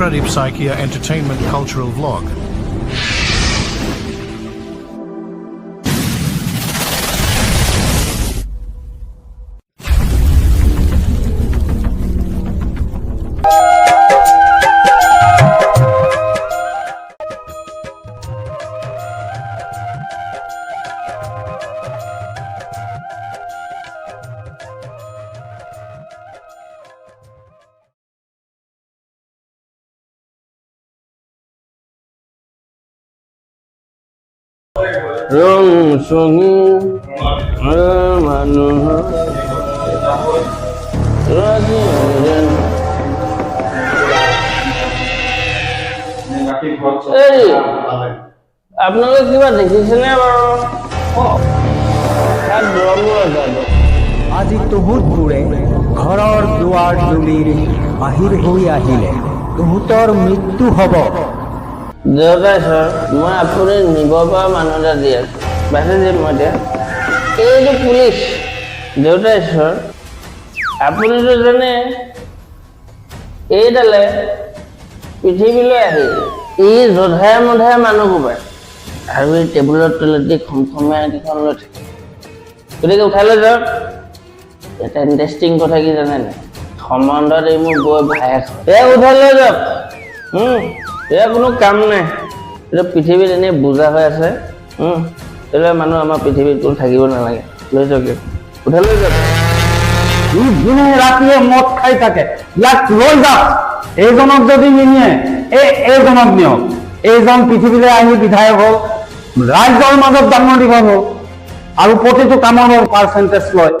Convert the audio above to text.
Pradip Saikia Entertainment Cultural Vlog. এই আপোনালোকে কিবা দেখিছেনে বাৰু আজি তহুতবোৰে ঘৰৰ দুৱাৰ দুলিৰ বাহিৰ হৈ আহিলে। তহুতৰ মৃত্যু হ'ব। দেউতাই ছাৰ মই আপুনি নিব পৰা মানুহ এটা দি আছো বাহিৰত দিম মই এতিয়া? এইটো পুলিচ দেউতাই ছাৰ আপুনিতো জানে এইডালে পৃথিৱীলৈ আহি ই জধাই মধাই মানুহ কোবাই আৰু এই টেবুলৰ তলত খমখমীয়া কেইখন লৈ থাকে। গতিকে উঠাই লৈ যাওক। এটা ইণ্টাৰেষ্টিং কথা কি জানে নাই সম্বন্ধত এই মোৰ বৈ ভায়েক এয়া উঠাই লৈ যাওক। এয়া কোনো কাম নাই। এতিয়া পৃথিৱীত এনেই বোজা হৈ আছে এইবিলাক মানুহ আমাৰ পৃথিৱীত কোনো থাকিব নালাগে। লৈ যাওক উঠাই লৈ যাওক। দিনে ৰাতিয়ে মদ খাই থাকে। ইয়াক লৈ যাওক এইজনক যদি নিনিয়ে, এই, এইজনক নিয়ক। এইজন পৃথিৱীলৈ আহি বিধায়ক হ'ল ৰাইজৰ মাজত ডাঙৰ দীঘল হ'ল আৰু প্ৰতিটো কামৰ পাৰ্চেণ্টেজ লয়।